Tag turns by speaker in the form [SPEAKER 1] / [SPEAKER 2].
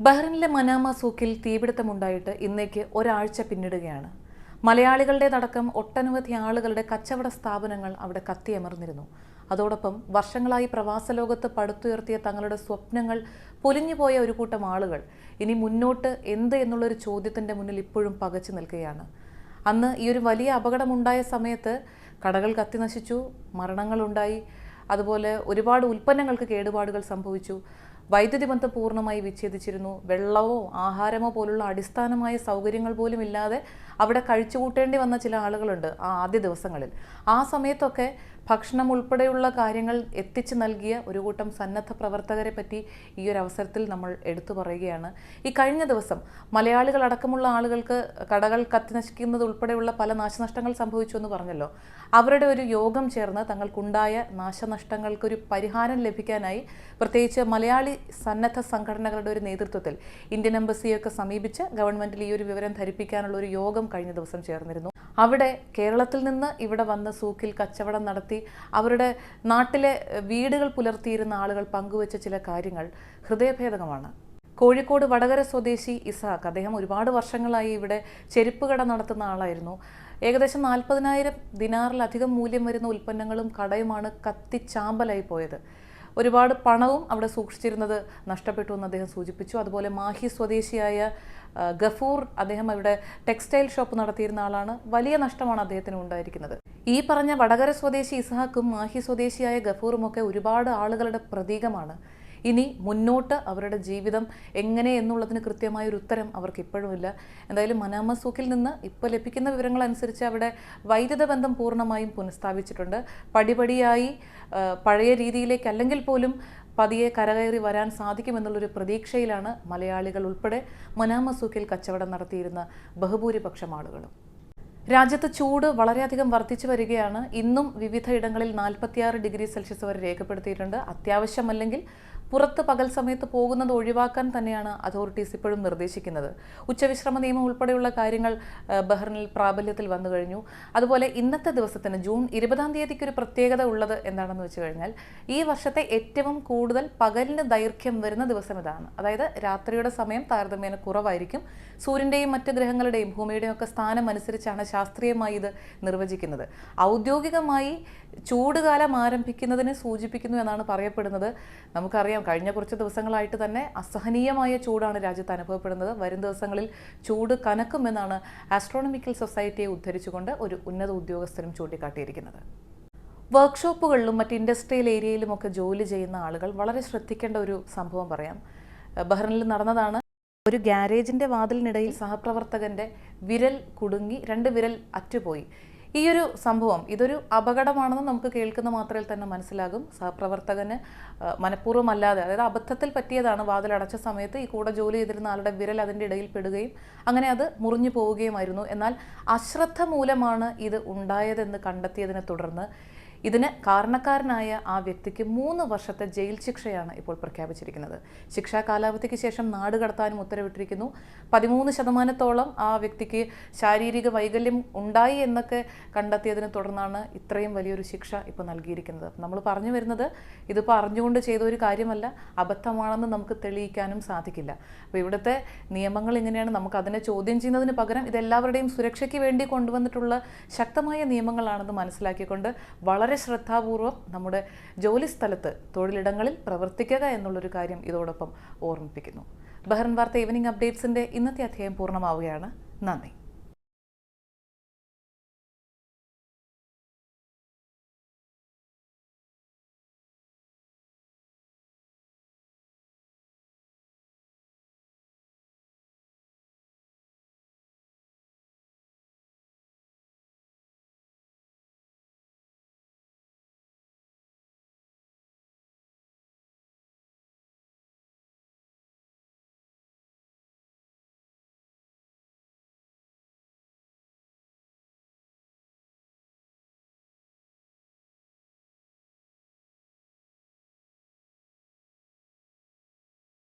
[SPEAKER 1] ബഹ്റിനിലെ Manama സൂക്കിൽ തീപിടുത്തമുണ്ടായിട്ട് ഇന്നേക്ക് ഒരാഴ്ച പിന്നിടുകയാണ്. മലയാളികളുടേതടക്കം ഒട്ടനവധി ആളുകളുടെ കച്ചവട സ്ഥാപനങ്ങൾ അവിടെ കത്തിയമർന്നിരുന്നു. അതോടൊപ്പം വർഷങ്ങളായി പ്രവാസ ലോകത്ത് പടുത്തുയർത്തിയ തങ്ങളുടെ സ്വപ്നങ്ങൾ പൊലിഞ്ഞുപോയ ഒരു കൂട്ടം ആളുകൾ ഇനി മുന്നോട്ട് എന്ത് എന്നുള്ളൊരു ചോദ്യത്തിന്റെ മുന്നിൽ ഇപ്പോഴും പകച്ചു നിൽക്കുകയാണ്. അന്ന് ഈ ഒരു വലിയ അപകടമുണ്ടായ സമയത്ത് കടകൾ കത്തി നശിച്ചു മരണങ്ങളുണ്ടായി. അതുപോലെ ഒരുപാട് ഉൽപ്പന്നങ്ങൾക്ക് കേടുപാടുകൾ സംഭവിച്ചു. വൈദ്യുതി ബന്ധം പൂർണമായി വിച്ഛേദിച്ചിരുന്നു. വെള്ളമോ ആഹാരമോ പോലുള്ള അടിസ്ഥാനമായ സൗകര്യങ്ങൾ പോലും ഇല്ലാതെ അവിടെ കഴിച്ചു കൂട്ടേണ്ടി വന്ന ചില ആളുകളുണ്ട് ആ ആദ്യ ദിവസങ്ങളിൽ. ആ സമയത്തൊക്കെ ഭക്ഷണം ഉൾപ്പെടെയുള്ള കാര്യങ്ങൾ എത്തിച്ചു നൽകിയ ഒരു കൂട്ടം സന്നദ്ധ പ്രവർത്തകരെ പറ്റി ഈ ഒരു അവസരത്തിൽ നമ്മൾ എടുത്തു പറയുകയാണ്. ഈ കഴിഞ്ഞ ദിവസം മലയാളികൾ അടക്കമുള്ള ആളുകൾക്ക് കടകൾ കത്തി നശിക്കുന്നത് ഉൾപ്പെടെയുള്ള പല നാശനഷ്ടങ്ങൾ സംഭവിച്ചു എന്ന് പറഞ്ഞല്ലോ. അവരുടെ ഒരു യോഗം ചേർന്ന് തങ്ങൾക്കുണ്ടായ നാശനഷ്ടങ്ങൾക്കൊരു പരിഹാരം ലഭിക്കാനായി പ്രത്യേകിച്ച് മലയാളി സന്നദ്ധ സംഘടനകളുടെ ഒരു നേതൃത്വത്തിൽ ഇന്ത്യൻ എംബസിയൊക്കെ സമീപിച്ച് ഗവൺമെന്റിൽ ഈ ഒരു വിവരം ധരിപ്പിക്കാനുള്ള ഒരു യോഗം കഴിഞ്ഞ ദിവസം ചേർന്നിരുന്നു. അവിടെ കേരളത്തിൽ നിന്ന് ഇവിടെ വന്ന് സൂക്കിൽ കച്ചവടം നടത്തി അവരുടെ നാട്ടിലെ വീടുകൾ പുലർത്തിയിരുന്ന ആളുകൾ പങ്കുവച്ച ചില കാര്യങ്ങൾ ഹൃദയഭേദകമാണ്. കോഴിക്കോട് വടകര സ്വദേശി ഇസാഖ് അദ്ദേഹം ഒരുപാട് വർഷങ്ങളായി ഇവിടെ ചെരുപ്പ് കട നടത്തുന്ന ആളായിരുന്നു. ഏകദേശം നാൽപ്പതിനായിരം ദിനാറിലധികം മൂല്യം വരുന്ന ഉൽപ്പന്നങ്ങളും കടയുമാണ് കത്തിച്ചാമ്പലായി പോയത്. ഒരുപാട് പണവും അവിടെ സൂക്ഷിച്ചിരുന്നത് നഷ്ടപ്പെട്ടു എന്ന് അദ്ദേഹം സൂചിപ്പിച്ചു. അതുപോലെ മാഹി സ്വദേശിയായ ഗഫൂർ അദ്ദേഹം അവിടെ ടെക്സ്റ്റൈൽ ഷോപ്പ് നടത്തിയിരുന്ന ആളാണ്. വലിയ നഷ്ടമാണ് അദ്ദേഹത്തിന് ഉണ്ടായിരിക്കുന്നത്. ഈ പറഞ്ഞ വടകര സ്വദേശി ഇസ്ഹാക്കും മാഹി സ്വദേശിയായ ഗഫൂറും ഒക്കെ ഒരുപാട് ആളുകളുടെ പ്രതീകമാണ്. ഇനി മുന്നോട്ട് അവരുടെ ജീവിതം എങ്ങനെ എന്നുള്ളതിന് കൃത്യമായ ഒരു ഉത്തരം അവർക്ക് ഇപ്പോഴുമില്ല എന്തായാലും മനാമ സൂക്കിൽ നിന്ന് ഇപ്പോൾ ലഭിക്കുന്ന വിവരങ്ങൾ അനുസരിച്ച് അവിടെ വൈദ്യുത ബന്ധം പൂർണമായും പുനഃസ്ഥാപിച്ചിട്ടുണ്ട്. പടിപടിയായി പഴയ രീതിയിലേക്ക് അല്ലെങ്കിൽ പോലും പതിയെ കരകയറി വരാൻ സാധിക്കുമെന്നുള്ളൊരു പ്രതീക്ഷയിലാണ് മലയാളികൾ ഉൾപ്പെടെ മനാമസൂക്കിൽ കച്ചവടം നടത്തിയിരുന്ന ബഹുഭൂരിപക്ഷം ആളുകളും. രാജ്യത്ത് ചൂട് വളരെയധികം വർദ്ധിച്ചു വരികയാണ്. ഇന്നും വിവിധ ഇടങ്ങളിൽ നാൽപ്പത്തിയാറ് ഡിഗ്രി സെൽഷ്യസ് വരെ രേഖപ്പെടുത്തിയിട്ടുണ്ട്. അത്യാവശ്യമല്ലെങ്കിൽ പുറത്ത് പകൽ സമയത്ത് പോകുന്നത് ഒഴിവാക്കാൻ തന്നെയാണ് അതോറിറ്റീസ് ഇപ്പോഴും നിർദ്ദേശിക്കുന്നത്. ഉച്ചവിശ്രമ നിയമം ഉൾപ്പെടെയുള്ള കാര്യങ്ങൾ ബഹ്റിനിൽ പ്രാബല്യത്തിൽ വന്നു കഴിഞ്ഞു. അതുപോലെ ഇന്നത്തെ ദിവസത്തിന് ജൂൺ ഇരുപതാം തീയതിക്ക് ഒരു പ്രത്യേകത ഉള്ളത് എന്താണെന്ന് വെച്ച് കഴിഞ്ഞാൽ ഈ വർഷത്തെ ഏറ്റവും കൂടുതൽ പകലിന് ദൈർഘ്യം വരുന്ന ദിവസം ഇതാണ്. അതായത് രാത്രിയുടെ സമയം താരതമ്യേന കുറവായിരിക്കും. സൂര്യന്റെയും മറ്റ് ഗ്രഹങ്ങളുടെയും ഭൂമിയുടെയും ഒക്കെ സ്ഥാനം അനുസരിച്ചാണ് ശാസ്ത്രീയമായി ഇത് നിർവചിക്കുന്നത്. ഔദ്യോഗികമായി ചൂടുകാലം ആരംഭിക്കുന്നതിനെ സൂചിപ്പിക്കുന്നു എന്നാണ് പറയപ്പെടുന്നത്. നമുക്കറിയാം കഴിഞ്ഞ കുറച്ച് ദിവസങ്ങളായിട്ട് തന്നെ അസഹനീയമായ ചൂടാണ് രാജ്യത്ത് അനുഭവപ്പെടുന്നത്. വരും ദിവസങ്ങളിൽ ചൂട് കനക്കുമെന്നാണ് ആസ്ട്രോണമിക്കൽ സൊസൈറ്റിയെ ഉദ്ധരിച്ചുകൊണ്ട് ഒരു ഉന്നത ഉദ്യോഗസ്ഥരും ചൂണ്ടിക്കാട്ടിയിരിക്കുന്നത്. വർക്ക്ഷോപ്പുകളിലും മറ്റ് ഇൻഡസ്ട്രിയൽ ഏരിയയിലുമൊക്കെ ജോലി ചെയ്യുന്ന ആളുകൾ വളരെ ശ്രദ്ധിക്കേണ്ട ഒരു സംഭവം പറയാം. ബഹ്റിനിൽ നടന്നതാണ്. ഒരു ഗ്യാരേജിന്റെ വാതിലിനിടയിൽ സഹപ്രവർത്തകന്റെ വിരൽ കുടുങ്ങി രണ്ട് വിരൽ അറ്റുപോയി. ഈ ഒരു സംഭവം ഇതൊരു അപകടമാണെന്ന് നമുക്ക് കേൾക്കുന്ന മാത്രയിൽ തന്നെ മനസ്സിലാകും. സഹപ്രവർത്തകന് മനഃപൂർവമല്ലാതെ അതായത് അബദ്ധത്തിൽ പറ്റിയതാണ് വാതിലടച്ച സമയത്ത് ഈ കൂടെ ജോലി ചെയ്തിരുന്ന ആളുടെ വിരൽ അതിന്റെ ഇടയിൽ പെടുകയും അങ്ങനെ അത് മുറിഞ്ഞു പോവുകയുമായിരുന്നു. എന്നാൽ അശ്രദ്ധ മൂലമാണ് ഇത് ഉണ്ടായതെന്ന് കണ്ടെത്തിയതിനെ തുടർന്ന് ഇതിന് കാരണക്കാരനായ ആ വ്യക്തിക്ക് മൂന്ന് വർഷത്തെ ജയിൽ ശിക്ഷയാണ് ഇപ്പോൾ പ്രഖ്യാപിച്ചിരിക്കുന്നത്. ശിക്ഷാ കാലാവധിക്ക് ശേഷം നാട് കടത്താനും ഉത്തരവിട്ടിരിക്കുന്നു. പതിമൂന്ന് ശതമാനത്തോളം ആ വ്യക്തിക്ക് ശാരീരിക വൈകല്യം ഉണ്ടായി എന്നൊക്കെ കണ്ടെത്തിയതിനെ തുടർന്നാണ് ഇത്രയും വലിയൊരു ശിക്ഷ ഇപ്പോൾ നൽകിയിരിക്കുന്നത്. നമ്മൾ പറഞ്ഞു വരുന്നത് ഇതിപ്പോൾ അറിഞ്ഞുകൊണ്ട് ചെയ്ത ഒരു കാര്യമല്ല അബദ്ധമാണെന്ന് നമുക്ക് തെളിയിക്കാനും സാധിക്കില്ല. അപ്പോൾ ഇവിടുത്തെ നിയമങ്ങൾ ഇങ്ങനെയാണ്. നമുക്ക് അതിനെ ചോദ്യം ചെയ്യുന്നതിന് പകരം ഇതെല്ലാവരുടെയും സുരക്ഷയ്ക്ക് വേണ്ടി കൊണ്ടുവന്നിട്ടുള്ള ശക്തമായ നിയമങ്ങളാണെന്ന് മനസ്സിലാക്കിക്കൊണ്ട് വളരെ ശ്രദ്ധാപൂർവം നമ്മുടെ ജോലി സ്ഥലത്ത് തൊഴിലിടങ്ങളിൽ പ്രവർത്തിക്കുക എന്നുള്ളൊരു കാര്യം ഇതോടൊപ്പം ഓർമ്മിപ്പിക്കുന്നു. ബഹ്റൻ വാർത്ത ഈവനിംഗ് അപ്ഡേറ്റ്സിന്റെ ഇന്നത്തെ അധ്യായം പൂർണമാവുകയാണ്. നന്ദി.